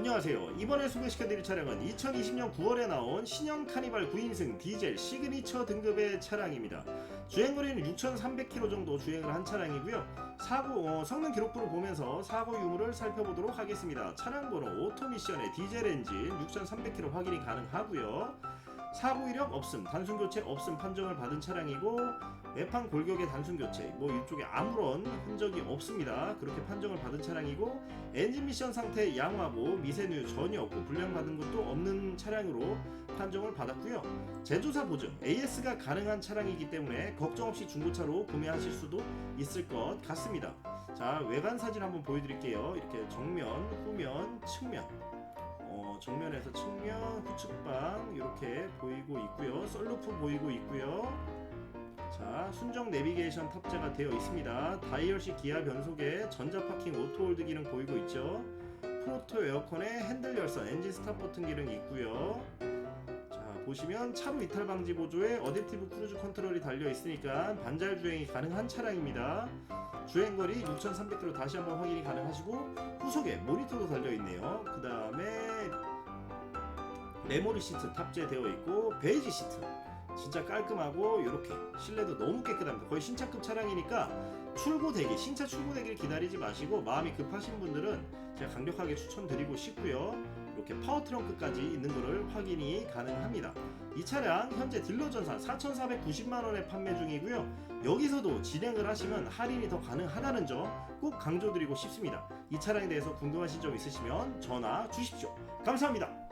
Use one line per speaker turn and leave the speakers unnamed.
안녕하세요. 이번에 소개시켜드릴 차량은 2020년 9월에 나온 신형 카니발 9인승 디젤 시그니처 등급의 차량입니다. 주행거리는 6,300km 정도 주행을 한 차량이고요. 사고 어, 성능 기록부를 보면서 사고 유무를 살펴보도록 하겠습니다. 차량 번호 오토미션의 디젤 엔진 6,300km 확인이 가능하고요. 사고 이력 없음, 단순 교체 없음 판정을 받은 차량이고 외판 골격의 단순 교체, 뭐 이쪽에 아무런 흔적이 없습니다. 그렇게 판정을 받은 차량이고 엔진 미션 상태 양호하고 미세누 전혀 없고 불량 받은 것도 없는 차량으로 판정을 받았고요. 제조사 보증 AS가 가능한 차량이기 때문에 걱정 없이 중고차로 구매하실 수도 있을 것 같습니다. 자 외관 사진 한번 보여드릴게요. 이렇게 정면, 후면, 측면. 어, 정면에서 측면, 후측방 이렇게 보이고 있고요. 썰루프 보이고 있고요. 자, 순정 내비게이션 탑재가 되어 있습니다. 다이얼식 기아 변속에 전자 파킹 오토 홀드 기능 보이고 있죠. 프로토 에어컨에 핸들 열선, 엔진 스탑 버튼 기능이 있고요. 자, 보시면 차로 이탈 방지 보조에 어댑티브 크루즈 컨트롤이 달려 있으니까 반잘 주행이 가능한 차량입니다. 주행거리 6,300km 다시 한번 확인이 가능하시고 후속에 모니터도 달려 있네요. 그 다음에 메모리 시트 탑재되어 있고 베이지 시트 진짜 깔끔하고 이렇게 실내도 너무 깨끗합니다. 거의 신차급 차량이니까 출고 대기, 신차 출고 대기를 기다리지 마시고 마음이 급하신 분들은 제가 강력하게 추천드리고 싶고요. 이렇게 파워 트렁크까지 있는 것을 확인이 가능합니다. 이 차량 현재 딜러 전산 4,490만 원에 판매 중이고요. 여기서도 진행을 하시면 할인이 더 가능하다는 점 꼭 강조드리고 싶습니다. 이 차량에 대해서 궁금하신 점 있으시면 전화 주십시오. 감사합니다.